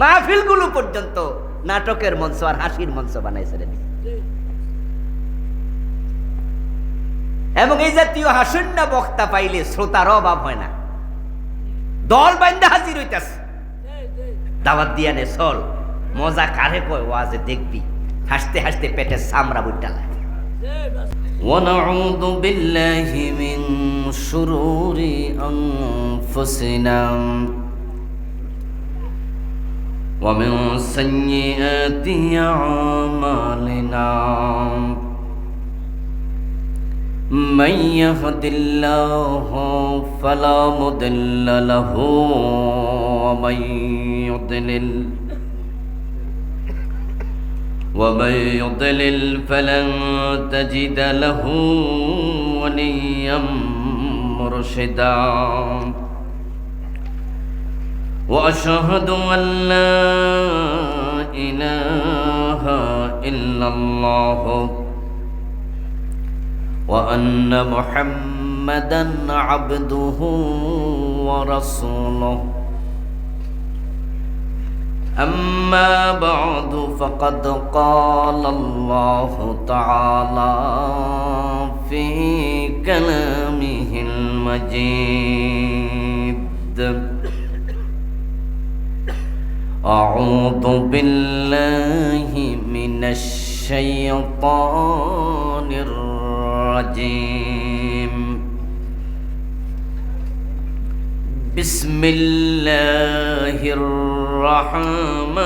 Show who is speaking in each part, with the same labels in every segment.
Speaker 1: মাহফিলগুলো পর্যন্ত নাটকের মঞ্চ আর হাসির মঞ্চ বানাইছে রে এবং এই জাতীয় হাসন্য বক্তা পাইলে শ্রোতার অভাব হয় না দল বাইন্দা হাজির হইতাছে দাওয়াত দিয়া নে চল মজা কারে কয় ওয়াজে দেখবি হাসতে হাসতে পেটে সামরা বুটালা
Speaker 2: ونعوذ بالله من شرور أنفسنا ومن سيئات أعمالنا. من يهد الله فلا مضل له ومن يضلل ومن يضلل فلن تجد له وليا مرشدا. وأشهد أن لا إله إلا الله وأن محمدا عبده ورسوله. أما بعد فقد قال الله تعالى في كلامه المجيد. أعوذ بالله من الشيطان الرجيم. بسم الله الرحمن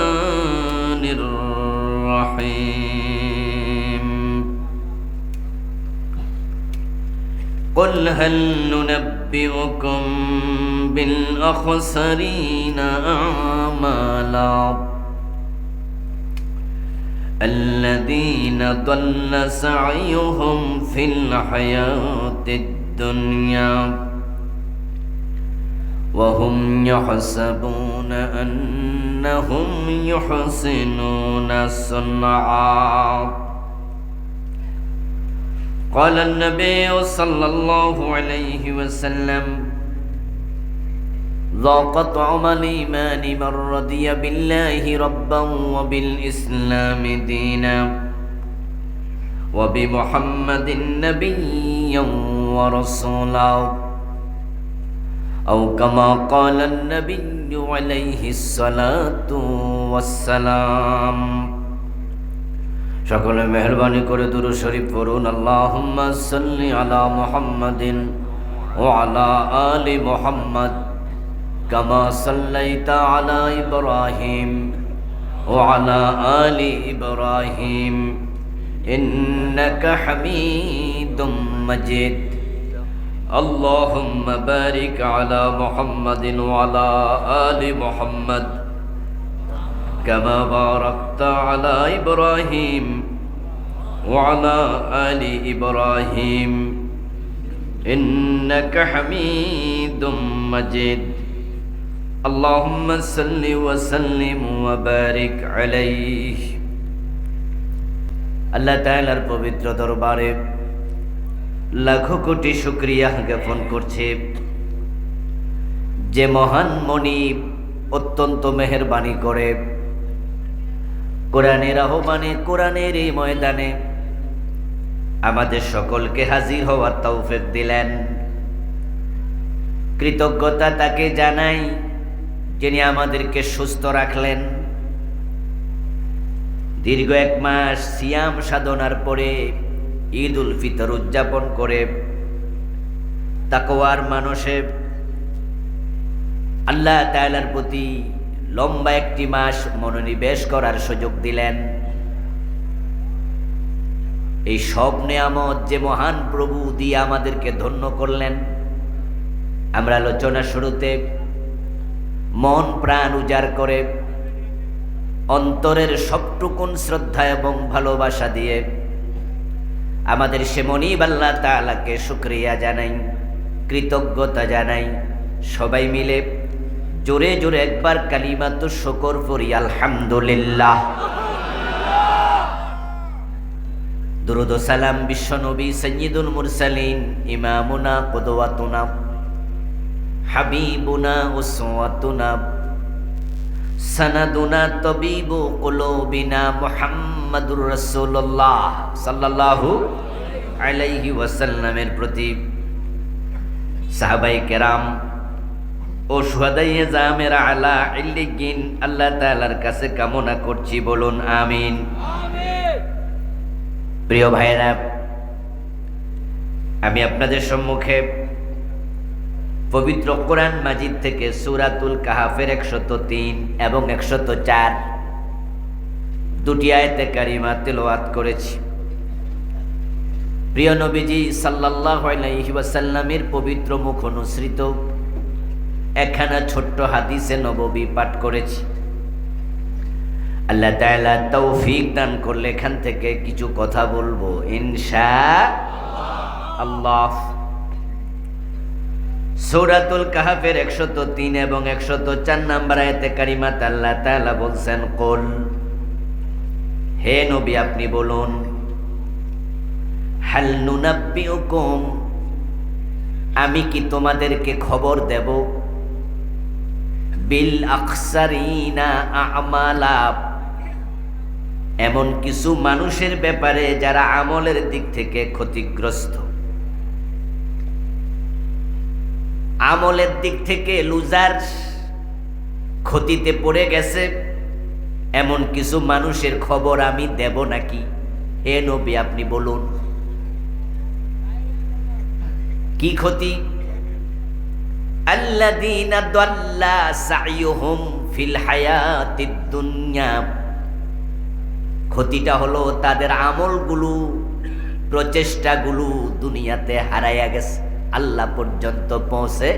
Speaker 2: الرحيم. قل هل ننبئكم بالأخسرين أعمالا. الذين ضل سعيهم في الحياة الدنيا. وهم يحسبون أنهم يحسنون صنعا. قال النبي صلى الله عليه وسلم ذاق طعم الإيمان من رضي بالله ربا وبالإسلام دينا وبمحمد نبيا ورسولا. أو كما قال النبي عليه الصلاة والسلام সকলে মেহরবানি করে দুরু শরীফ পড়ুন আল্লাহুম্মা সাল্লি আলা মুহাম্মাদিন ওয়া আলা আলি মুহাম্মাদ কামা সাল্লাইতা আলা ইব্রাহিম ওয়া আলা আলি ইব্রাহিম ইন্নাকা হামিদুম মাজিদ اللهم بارك على محمد وعلى آل محمد كما باركت على إبراهيم وعلى آل إبراهيم إنك حميد مجيد اللهم صل وسلم وبارك عليه
Speaker 1: আল্লাহ তাআলার পবিত্র দরবারে লাখো কোটি শুক্রিয়া জ্ঞাপন করছে যে মহান মণি অত্যন্ত মেহরবানি করে কোরআনের আহ্বানে, কোরআনের এই ময়দানে আমাদের সকলকে হাজির হওয়ার তৌফিক দিলেন। কৃতজ্ঞতা তাকে জানাই যিনি আমাদেরকে সুস্থ রাখলেন। দীর্ঘ এক মাস সিয়াম সাধনার পরে ঈদ উল ফিতর উদযাপন করে তাকওয়ার মানুষে আল্লাহ তাআলার প্রতি লম্বা একটি মাস মনোনিবেশ করার সুযোগ দিলেন। এই সব নেয়ামত যে মহান প্রভু দিয়ে আমাদেরকে ধন্য করলেন। আমরা আলোচনা শুরুতে মন প্রাণ উজাড় করে অন্তরের সবটুকুন শ্রদ্ধা এবং ভালোবাসা দিয়ে আমাদের সে মনিব আল্লাহ তালাকে শুক্রিয়া জানাই, কৃতজ্ঞতা জানাই, সবাই মিলে জোরে জোরে একবার কালিমা তো শকর করি আলহামদুলিল্লাহ। দুরুদ সালাম বিশ্বনবী সৈয়দুল মুরসালিন, ইমামুনা, কদওয়াতুনা, হাবিবুনা, উসওয়াতুনা, সানাদুনা, তবিবু কুলুবিনা মুহাম্মাদুর রাসূলুল্লাহ সাল্লাল্লাহু আলাইহি ওয়াসাল্লামের প্রতি সাহাবাই কেরাম ও সুহাদাইয়ে জামের আলা ইল্লিগিন আল্লাহ তাআলার কাছে কামনা করছি বলুন আমিন। প্রিয় ভাইরা আমি আপনাদের সম্মুখে পবিত্র কোরআন মাজিদ থেকে সুরাতুল কাহাফের একশত তিন এবং একশত চার দুটি আয়তে কারিমা তেলোয়াত করেছি। প্রিয় নবীজি সাল্লাহ আলাইসাল্লামের পবিত্র মুখ অনুসৃত। একখানা ছোট্ট হাদিসে নববী পাঠ করেছি। আল্লাহ তাআলা তৌফিক দান করলে এখান থেকে কিছু কথা বলব। ইনশা আল্লাহ। সৌরাতুল কাহাফের একশত তিন এবং একশত চার নাম্বার আয়তে কারিমাত আল্লাহ তাআলা বলছেন, কোল, হে নবী, আপনি বলুন, হাল নুনাব্বিউকুম, আমি কি তোমাদেরকে খবর দেব? বিল আকসারিনা এমন কিছু মানুষের ব্যাপারে যারা আমলের দিক থেকে ক্ষতিগ্রস্ত। আমলের দিক থেকে লুজার ক্ষতিতে পড়ে গেছে। এমন কিছু মানুষের খবর আমি দেব নাকি? হে নবী, আপনি বলুন। কি ক্ষতি? আল্লাযীনা দাল্লা সাইয়ুহুম ফিল হায়াতিদ দুনিয়া। ক্ষতিটা হলো তাদের আমলগুলো, প্রচেষ্টাগুলো দুনিয়াতে হারাইয়া গেছে। আল্লাহ পর্যন্ত পৌঁছে।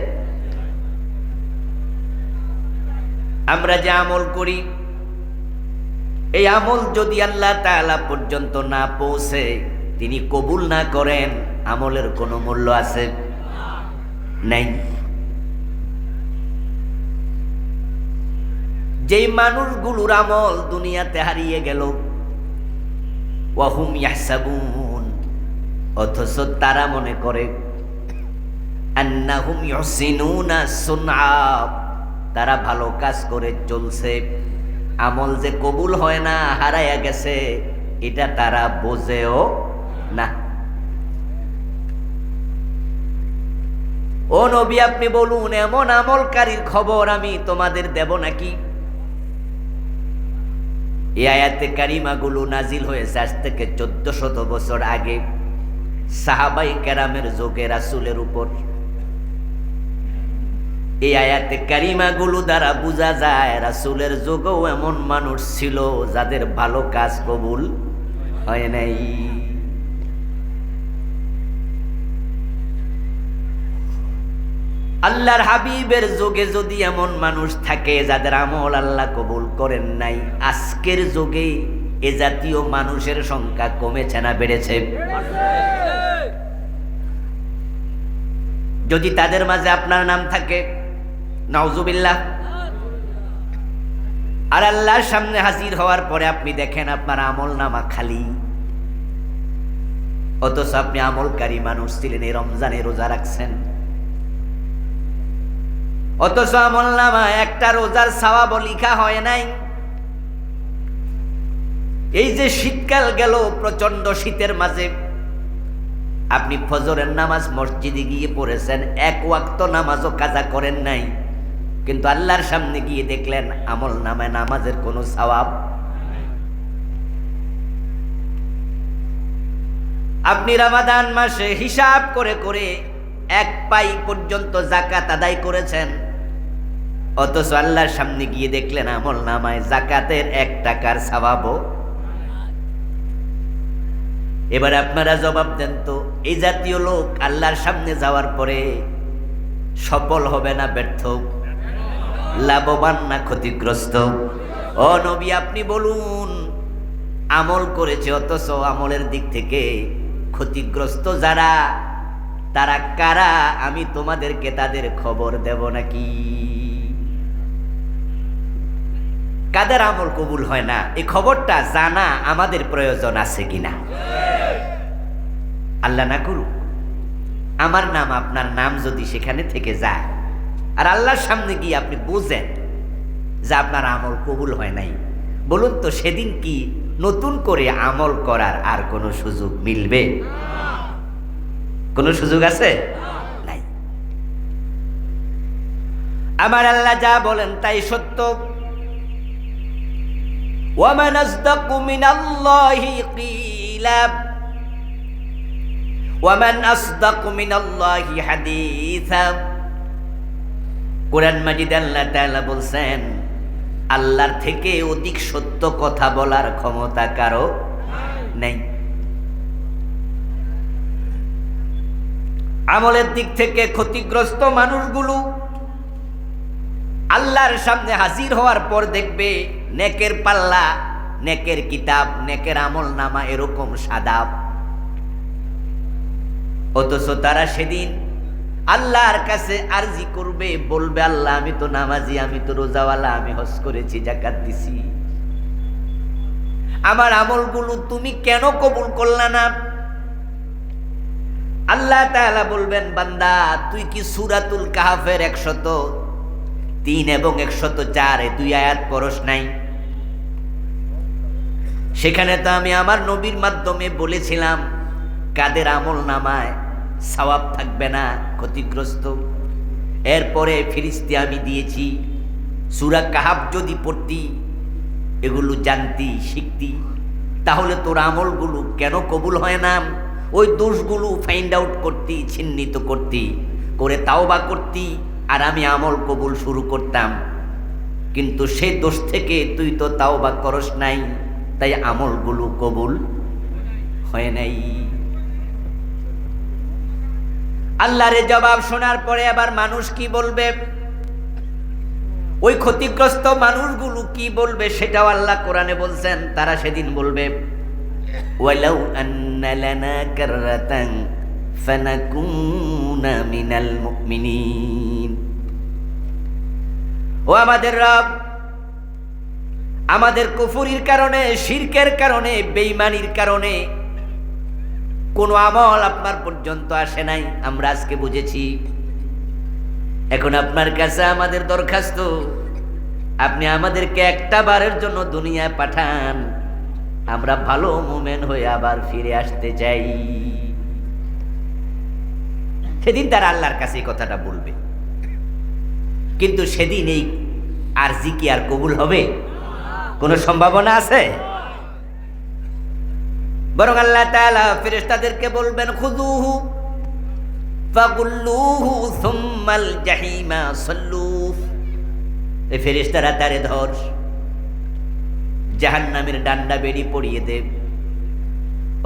Speaker 1: আমরা যে আমল করি, এই আমল যদি আল্লাহ তাআলা পর্যন্ত না পৌঁছে, তিনি কবুল না করেন, আমলের কোনো মূল্য আছে? নাই। যেই মানুষগুলোর আমল দুনিয়াতে হারিয়ে গেল, ওয়াহুম ইয়াহসাবুন, অথচ তারা মনে করে আন্নাহুম তারা ভালো কাজ করে চলছে, আমল যে কবুল হয় না হারাইয়া গেছে, এটা তারা বোঝেও না। ও নবী, আপনি বলুন, এমন আমলকারীর খবর আমি তোমাদের দেব নাকি? এই আয়াতে কারিমাগুলো নাজিল হয়েছে আজ থেকে চোদ্দ শত বছর আগে। সাহাবাই ক্যারামের যোগে রাসুলের উপর। এই আয়াতে কারিমাগুলো দ্বারা বোঝা যায়, রাসুলের যোগও এমন মানুষ ছিল যাদের ভালো কাজ কবুল হয় নাই। আল্লাহর হাবিবের যোগে যদি এমন মানুষ থাকে যাদের আমল আল্লাহ কবুল করেন নাই, আজকের যুগে এ জাতীয় মানুষের সংখ্যা কমেছে না বেড়েছে? যদি তাদের মাঝে আপনার নাম থাকে নওজুবিল্লাহ আর আল্লাহর সামনে হাজির হওয়ার পরে আপনি দেখেন আপনার আমল নামা খালি। অথচ আপনি আমলকারী মানুষ ছিলেন, এই রমজানে রোজা রাখছেন। অথচ আমল নামা একটা রোজার সাওয়াব লিখা হয় নাই। এই যে শীতকাল গেল প্রচণ্ড শীতের মাঝে। আপনি ফজরের নামাজ মসজিদে গিয়ে পড়েছেন, এক ওয়াক্ত নামাজও কাজা করেন নাই। কিন্তু আল্লাহর সামনে গিয়ে দেখলেন, আমল নামায় নামাজের কোনো সওয়াব আপনি রামাদান মাসে হিসাব করে করে এক পাই পর্যন্ত জাকাত আদায় করেছেন। অথচ আল্লাহর সামনে গিয়ে দেখলেন আমল নামায় জাকাতের এক টাকার সওয়াবও। এবার আপনারা জবাব দেন তো, এই জাতীয় লোক আল্লাহর সামনে যাওয়ার পরে সফল হবে না ব্যর্থ? লাভবান না ক্ষতিগ্রস্ত? ও নবী, আপনি বলুন, আমল করেছে অথচ আমলের দিক থেকে ক্ষতিগ্রস্ত যারা, তারা কারা? আমি তোমাদেরকে তাদের খবর দেব নাকি? কাদের আমল কবুল হয় না? এই খবরটা জানা আমাদের প্রয়োজন আছে কিনা? আল্লাহ না করুক, আমার নাম, আপনার নাম যদি সেখানে থেকে যায়, আর আল্লাহর সামনে গিয়ে আপনি বুঝেন যে আপনার আমল কবুল হয় নাই, বলুন তো সেদিন কি নতুন করে আমল করার আর কোনো সুযোগ মিলবে? কোনো সুযোগ আছে? নাই। আমার আল্লাহ যা বলেন তাই সত্য। ومن أصدق من الله قيلا ومن أصدق من الله حديثا কোরআন মাজিদ আল্লাহ তাআলা বলছেন আল্লাহর থেকে অধিক সত্য কথা বলার ক্ষমতা কারো নেই আমলের দিক থেকে ক্ষতিগ্রস্ত মানুষগুলো আল্লাহর সামনে হাজির হওয়ার পর দেখবে নেকের পাল্লা, নেকের কিতাব, নেকের আমল নামা এরকম সাদা অথচ তারা সেদিন আল্লাহর কাছে আরজি করবে, বলবে, আল্লাহ, আমি তো নামাজি, আমি তো রোজাওয়ালা, আমি হজ করেছি জাকাত দিছি। আমার আমলগুলো তুমি কেন কবুল করলা না? আল্লাহ তাআলা বলবেন, বান্দা, তুই কি সুরাতুল কাহাফের একশত তিন এবং একশত চার দুই আয়াত পরশ নাই? সেখানে তো আমি আমার নবীর মাধ্যমে বলেছিলাম, কাদের আমল নামায় সওয়াব থাকবে না, ক্ষতিগ্রস্ত। এরপরে ফিরিস্তি আমি দিয়েছি, সুরা কাহাব যদি পড়তি, এগুলো জানতি, শিখতি, তাহলে তোর আমলগুলো কেন কবুল হয় না? ওই দোষগুলো ফাইন্ড আউট করতি চিহ্নিত করতি, করে তাও বা করতি, আর আমি আমল কবুল শুরু করতাম। কিন্তু সেই দোষ থেকে তুই তো তাও বা করস নাই। তাই আমলগুলো কবুল হয় নাই। আল্লাহরে জবাব শোনার পরে আবার মানুষ কি বলবে? ওই ক্ষতিগ্রস্ত মানুষগুলো কি বলবে সেটাও আল্লাহ কোরআনে বলছেন, তারা সেদিন বলবে মিনাল ও আমাদের রব আমাদের কুফুরির কারণে, শিরকের কারণে বেইমানির কারণে কোনো আমল আপনার পর্যন্ত আসে নাই, আমরা আজকে বুঝেছি। এখন আপনার কাছে আমাদের দরখাস্ত, আপনি আমাদেরকে একটা বারের জন্য দুনিয়ায় পাঠান, আমরা ভালো মোমেন হয়ে আবার ফিরে আসতে চাই। সেদিন তারা আল্লাহর কাছে এই কথাটা বলবে। কিন্তু সেদিন এই আরজি কি আর কবুল হবে? কোনো সম্ভাবনা আছে? বরং আল্লাহ তাআলা ফেরেশতাদেরকে বলবেন খুদুহু ফাগুল্লুহু সুম্মাল জাহিমা সল্লু। এই ফেরেশতারা তারে ধর, জাহান্নামের ডান্ডা বেড়ি পড়িয়ে দে,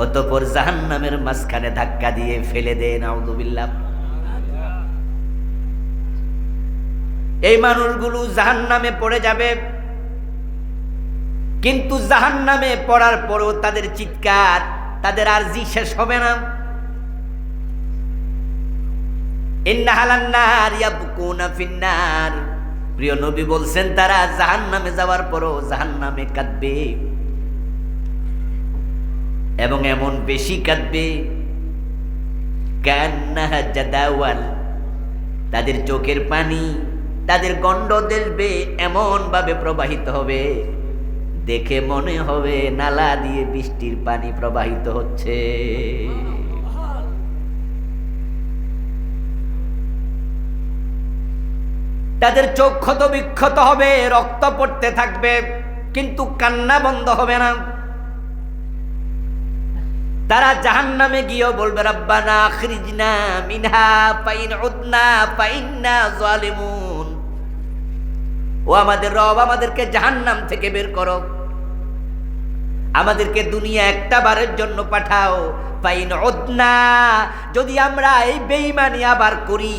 Speaker 1: অতঃপর জাহান্নামের মাঝখানে ধাক্কা দিয়ে ফেলে দে নাউযুবিল্লাহ এই মানুষগুলো জাহান্নামে পড়ে যাবে কিন্তু জাহান নামে পড়ার পরও তাদের চিৎকার, তাদের আরজি শেষ হবে না। প্রিয় নবী বলছেন, তারা জাহান নামে যাওয়ার পরও জাহান নামে কাঁদবে। এবং এমন বেশি কাঁদবে তাদের চোখের পানি, তাদের গন্ড দেশবে এমন ভাবে প্রবাহিত হবে। দেখে মনে হবে নালা দিয়ে বৃষ্টির পানি প্রবাহিত হচ্ছে। তাদের চোখ ক্ষত বিক্ষত হবে, রক্ত পড়তে থাকবে, কিন্তু কান্না বন্ধ হবে না। তারা জাহান নামে গিয়েও বলবে, রব্বানা আখরিজনা মিনহা ফাইন উদনা ফাইন্না জালিমুন। ও আমাদের রব, আমাদেরকে জাহান্নাম থেকে বের করো। আমাদেরকে দুনিয়া একটা বারের জন্য পাঠাও। পাইন ওদনা যদি আমরা এই বেইমানি আবার করি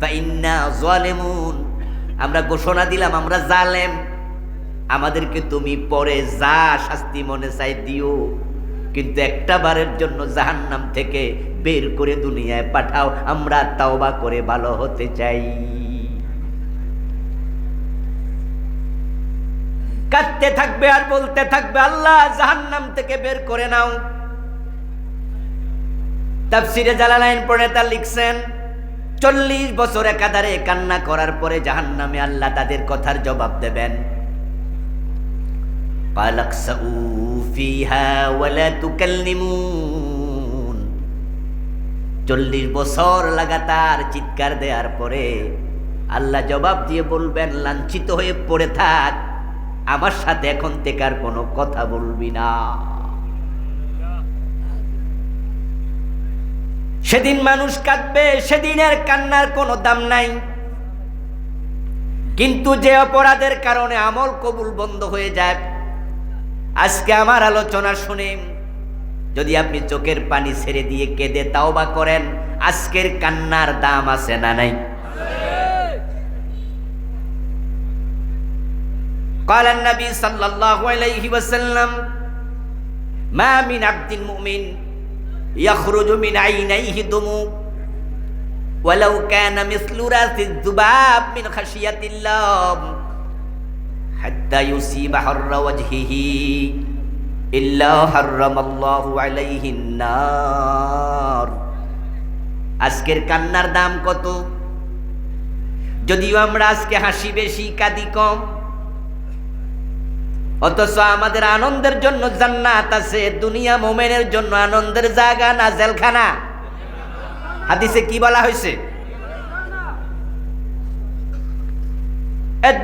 Speaker 1: পাইন্না জলেমুন আমরা ঘোষণা দিলাম, আমরা জালেম। আমাদেরকে তুমি পরে যা শাস্তি মনে চাই দিও, কিন্তু একটা বারের জন্য জাহান্নাম থেকে বের করে দুনিয়ায় পাঠাও। আমরা তাওবা করে ভালো হতে চাই। কাঁদতে থাকবে আর বলতে থাকবে, আল্লাহ জাহান্নাম থেকে বের করে নাও। তাফসিরে জালালাইন পণ্ডিতা লিখছেন, চল্লিশ বছর একাধারে কান্না করার পরে জাহান নামে আল্লাহ তাদের কথার জবাব দেবেন। চল্লিশ বছর লাগাতার চিৎকার দেওয়ার পরে আল্লাহ জবাব দিয়ে বলবেন, লাঞ্ছিত হয়ে পড়ে থাক। আমার সাথে এখন থেকে আর কোনো কথা বলবি না। সেদিন মানুষ কাঁদবে, সেদিনের কান্নার কোনো দাম নাই। কিন্তু যে অপরাধের কারণে আমল কবুল বন্ধ হয়ে যায়, আজকে আমার আলোচনা শুনে যদি আপনি চোখের পানি ছেড়ে দিয়ে কেঁদে তাও বা করেন, আজকের কান্নার দাম আছে না নাই? قال النبي صلى الله عليه وسلم ما من عبد مؤمن يخرج من عينيه دموع ولو كان مثل راس الذباب من خشية الله حتى يصيب حر وجهه إلا حرم الله عليه النار আজকের কান্নার দাম কত যদিও আমরা আজকে হাসি বেশি কাঁদি কম অথচ আমাদের আনন্দের জন্য জান্নাত আছে, দুনিয়া মোমেনের জন্য আনন্দের জায়গা না জেলখানা? হাদিসে কি বলা হয়েছে?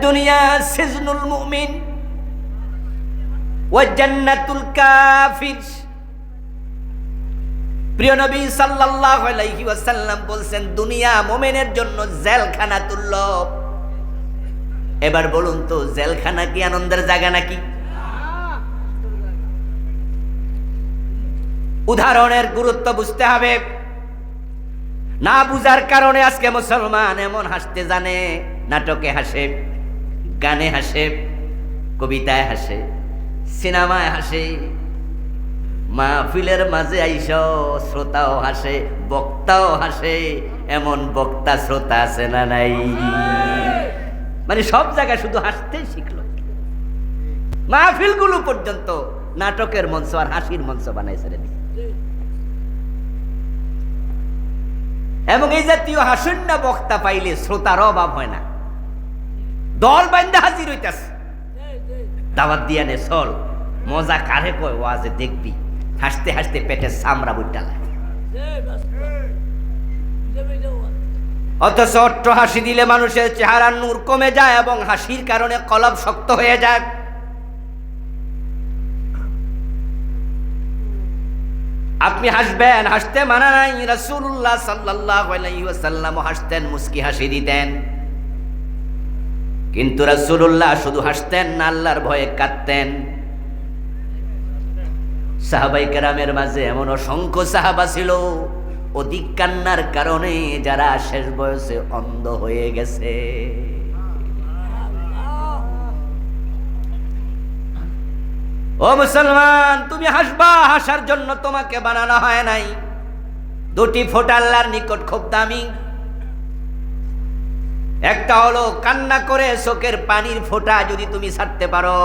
Speaker 1: দুনিয়া সিজনুল মুমিন ও জান্নাতুল কাফির। প্রিয় নবী সাল্লাল্লাহু বলছেন, দুনিয়া মোমেনের জন্য জেলখানা তুল্য এবার বলুন তো, জেলখানা কি আনন্দের জায়গা নাকি? উদাহরণের গুরুত্ব বুঝতে হবে। না বুঝার কারণে আজকে মুসলমান এমন হাসতে জানে, নাটকে হাসে, গানে হাসে, কবিতায় হাসে, সিনেমায় হাসে, মাহফিলের মাঝে আইস শ্রোতাও হাসে, বক্তাও হাসে, এমন বক্তা শ্রোতা আছে না নাই? মানে সব জায়গায় শুধু হাসতেই শিখলো। মাহফিলগুলো পর্যন্ত নাটকের মঞ্চ আর হাসির মঞ্চ বানাই ছেড়ে দিছে এবং এই জাতীয় হাসন্য বক্তা পাইলে শ্রোতার অভাব হয় না। দল বাইন্দা হাজির হইতাছে। দাওয়াত দিয়া নে, চল। মজা কারে কয়, ওয়াজে দেখবি। হাসতে হাসতে পেটে সামরা বুটালা অথচ অট্ট হাসি দিলে মানুষের চেহারার নূর কমে যায় এবং হাসির কারণে কলব শক্ত হয়ে যায়। আপনি হাসবেন, হাসতে মানা নাই? রাসূলুল্লাহ ওয়াসাল্লাম হাসতেন, মুস্কি হাসি দিতেন। কিন্তু রাসূলুল্লাহ শুধু হাসতেন না, আল্লাহর ভয়ে কাঁদতেন। সাহাবাই কেরামের মাঝে এমন অসংখ্য সাহাবা ছিল। অধিক কান্নার কারণে যারা শেষ বয়সে অন্ধ হয়ে গেছে। ও মুসলমান, তুমি হাসবা, হাসার জন্য তোমাকে বানানো হয় নাই। দুটি ফোঁটা আল্লাহর নিকট খুব দামি। একটা হলো কান্না করে চোখের পানির ফোঁটা যদি তুমি ছাড়তে পারো।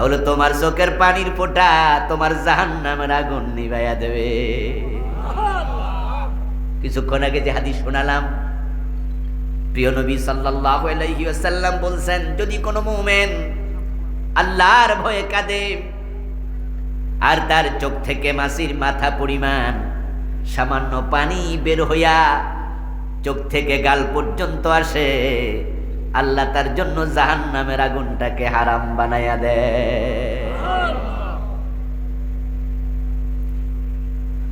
Speaker 1: তাহলে তোমার চোখের পানির ফোঁটা তোমার জাহান নামের আগুন নিভাইয়া দেবে। কিছুক্ষণ আগে যে হাদিস শোনালাম, প্রিয় নবী সাল্লাল্লাহু বলছেন, যদি কোনো মুমিন আল্লাহর ভয়ে কাঁদে আর তার চোখ থেকে মাসির মাথা পরিমাণ সামান্য পানি বের হইয়া চোখ থেকে গাল পর্যন্ত আসে আল্লাহ তার জন্য জাহান নামের আগুনটাকে হারাম বানাইয়া দেয়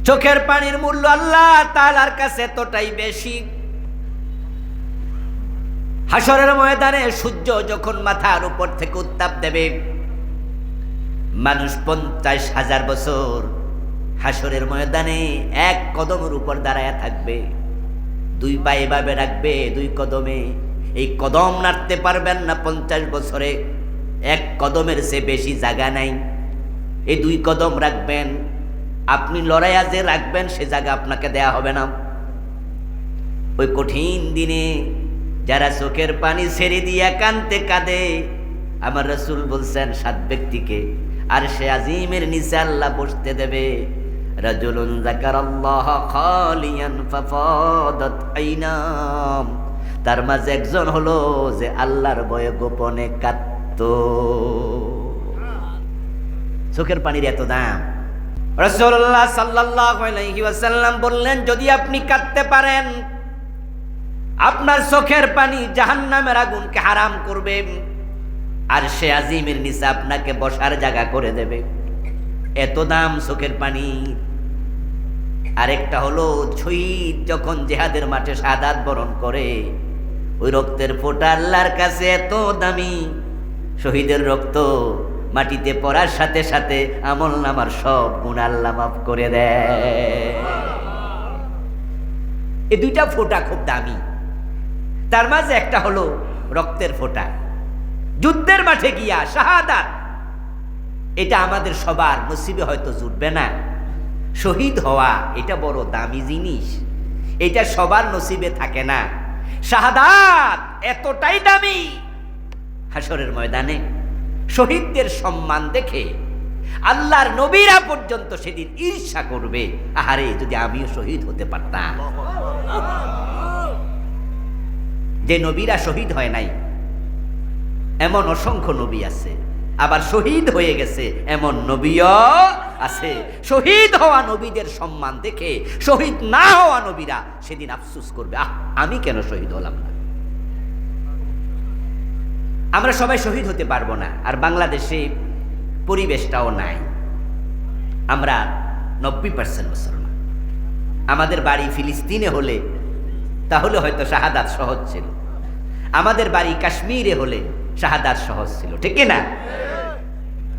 Speaker 1: চোখের পানির মূল্য আল্লাহ তালার কাছে এতটাই বেশি। হাসরের ময়দানে সূর্য যখন মাথার উপর থেকে উত্তাপ দেবে, মানুষ পঞ্চাশ হাজার বছর হাসরের ময়দানে এক কদমের উপর দাঁড়ায় থাকবে। দুই পায়ে এভাবে রাখবে, দুই কদমে এই কদম নাড়তে পারবেন না পঞ্চাশ বছরে। এক কদমের সে বেশি জায়গা নাই। এই দুই কদম রাখবেন। আপনি লড়াইয়া যে রাখবেন, সে জায়গা আপনাকে দেয়া হবে না। ওই কঠিন দিনে যারা চোখের পানি ছেড়ে দিয়ে একান্তে কাঁদে, আমার রসুল বলছেন, সাত ব্যক্তিকে, আর সে আজিমের নিচে আল্লাহ বসতে দেবে। রাজুলুন যাকারাল্লাহ খালিয়ান ফাফাদাত আইনাম। তার মাঝে একজন হলো যে আল্লাহর বয়ে গোপনে কাঁদত। চোখের পানির এত দাম। রাসূলুল্লাহ সাল্লাল্লাহু আলাইহি ওয়াসাল্লাম বললেন, যদি আপনি কাঁদতে পারেন, আপনার চোখের পানি জাহান্নামের আগুনকে হারাম করবে আর সে আজিমের নিচে আপনাকে বসার জায়গা করে দেবে। এত দাম চোখের পানি। আরেকটা হলো শহীদ যখন জেহাদের মাঠে সাদাত বরণ করে ওই রক্তের ফোঁটা আল্লাহর কাছে এত দামি। শহীদের রক্ত মাটিতে পড়ার সাথে সাথে আমল নামার সব গুণ আল্লাহ মাফ করে দেয়। এই দুইটা ফোঁটা খুব দামি। তার মাঝে একটা হলো রক্তের ফোঁটা। যুদ্ধের মাঠে গিয়া শাহাদাত। এটা আমাদের সবার নসিবে হয়তো জুটবে না। শহীদ হওয়া এটা বড় দামি জিনিস। এটা সবার নসিবে থাকে না। শাহাদাত এতটাই দামি। হাসরের ময়দানে শহীদদের সম্মান দেখে আল্লাহর নবীরা পর্যন্ত সেদিন ঈর্ষা করবে। আহারে, যদি আমিও শহীদ হতে পারতাম। যে নবীরা শহীদ হয় নাই, এমন অসংখ্য নবী আছে। আবার শহীদ হয়ে গেছে। এমন নবীও আছে। শহীদ হওয়া নবীদের সম্মান দেখে, শহীদ না হওয়া নবীরা সেদিন আফসুস করবে, আহ, আমি কেন শহীদ হলাম না? আমরা সবাই শহীদ হতে পারব না, আর বাংলাদেশে পরিবেশটাও নাই। আমরা নব্বই পার্সেন্ট মুসলমান। আমাদের বাড়ি ফিলিস্তিনে হলে তাহলে হয়তো শাহাদাত সহজ ছিল। আমাদের বাড়ি কাশ্মীরে হলে শাহাদাত সহজ ছিল, ঠিক না?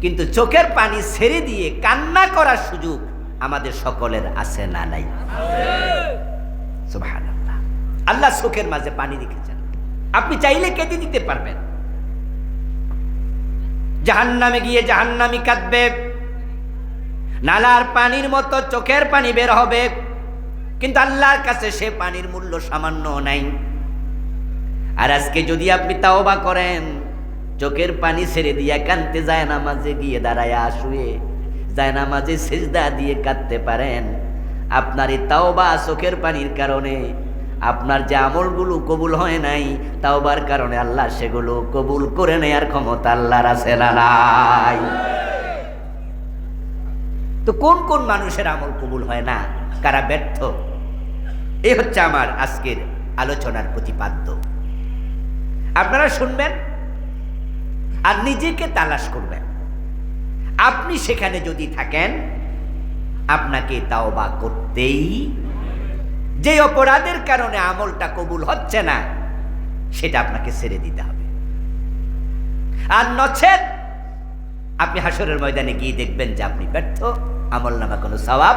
Speaker 1: কিন্তু চোখের পানি ছেড়ে দিয়ে কান্না করার সুযোগ আমাদের সকলের আছে না নাই? আল্লাহ চোখের মাঝে পানি রেখেছেন। আপনি চাইলে কেঁদে দিতে পারবেন। জাহান্নামে গিয়ে জাহান্নামি কাঁদবে। নালার পানির মতো চোখের পানি বের হবে। কিন্তু আল্লাহর কাছে সে পানির মূল্য সামান্য নাই। আর আজকে যদি আপনি তাওবা করেন চোখের পানি ছেড়ে দিয়া কানতে যায় না মাঝে গিয়ে দাঁড়ায় শুয়ে। যায় না মাঝে সেজদা দিয়ে কাঁদতে পারেন। আপনার এই তাওবা চোখের পানির কারণে, আপনার যে আমলগুলো কবুল হয় নাই, তাওবার কারণে আল্লাহ সেগুলো কবুল করে নেয়ার ক্ষমতা আল্লাহর আছে না নাই? তো কোন কোন মানুষের আমল কবুল হয় না? কারা ব্যর্থ? এ হচ্ছে আমার আজকের আলোচনার প্রতিপাদ্য। আপনারা শুনবেন আর নিজেকে তালাশ করবেন। আপনি সেখানে যদি থাকেন, আপনাকে তাওবা করতেই যে অপরাধের কারণে আমলটা কবুল হচ্ছে না, সেটা আপনাকে ছেড়ে দিতে হবে। আর নছেদ আপনি হাসরের ময়দানে গিয়ে দেখবেন যে আপনি ব্যর্থ আমল নামা কোনো সবাব